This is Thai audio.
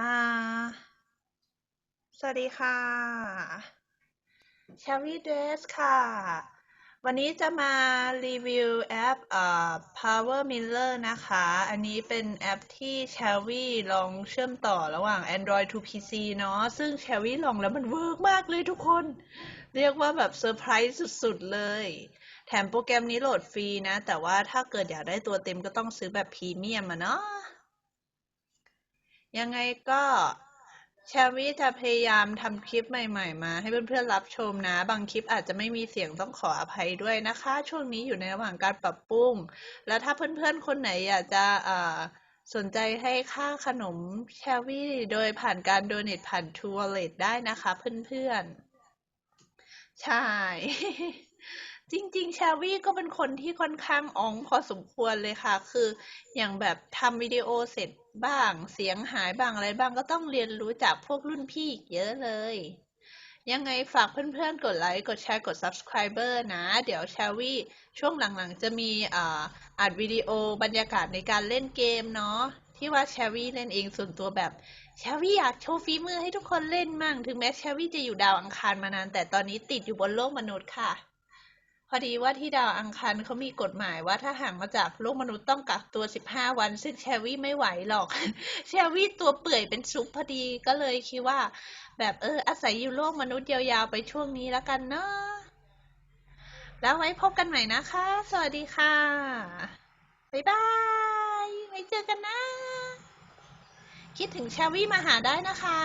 อ่า สวัสดีค่ะชวีเดสค่ะ วันนี้จะมารีวิวแอปอ่า Power Miller นะคะ อันนี้เป็นแอปที่ c h a v y ลองเชื่อมต่อระหว่าง Android to PC เนาะ ซึ่ง c h a v y ลองแล้วมันเวิร์กมากเลยทุกคน เรียกว่าแบบเซอร์ไพรส์สุดๆ เลย แถมโปรแกรมนี้โหลดฟรีนะ แต่ว่าถ้าเกิดอยากได้ตัวเต็มก็ต้องซื้อแบบพรีเมียมอะเนาะ ยังไงก็แชร์วิจะพยายามทำคลิปใหม่ ๆ มา ให้เพื่อนๆรับชมนะ บางคลิปอาจจะไม่มีเสียงต้องขออภัยด้วยนะคะ ช่วงนี้อยู่ในระหว่างการปรับปรุง แล้วถ้าเพื่อนๆ คนไหนอยากจะสนใจให้ค่าขนมแชร์วิโดยผ่านการโดเนทผ่านทูวอลเล็ตได้นะคะเพื่อนๆ ใช่ จริง ๆ ชาวี่ก็เป็นคนที่ค่อนข้างอ๋องพอสมควรเลยค่ะ คืออย่างแบบทำวิดีโอเสร็จบ้าง เสียงหายบ้างอะไรบ้างก็ต้องเรียนรู้จากพวกรุ่นพี่เยอะเลย ยังไงฝากเพื่อนๆ กดไลค์ กดแชร์ กด subscriber นะ เดี๋ยวชาวี่ช่วงหลังๆ จะมีอัดวิดีโอบรรยากาศในการเล่นเกมเนาะที่ว่าชาวี่เล่นเองส่วนตัวแบบชาวี่อยากโชว์ฝีมือให้ทุกคนเล่นมั่ง ถึงแม้ชาวี่จะอยู่ดาวอังคารมานาน แต่ตอนนี้ติดอยู่บนโลกมนุษย์ค่ะ พอดีว่าที่ดาวอังคารเขามีกฎหมายว่าถ้าห่างมาจากโลกมนุษย์ต้องกักตัว 15 วัน ซึ่งแชวี่ไม่ไหวหรอก แชวี่ตัวเปื่อยเป็นซุปพอดีก็เลยคิดว่า แบบเอออาศัยอยู่โลกมนุษย์ยาวๆไปช่วงนี้แล้วกันเนาะแล้วไว้พบกันใหม่นะคะ สวัสดีค่ะ บ๊ายบาย ไว้เจอกันนะ คิดถึงแชวี่มาหาได้นะคะ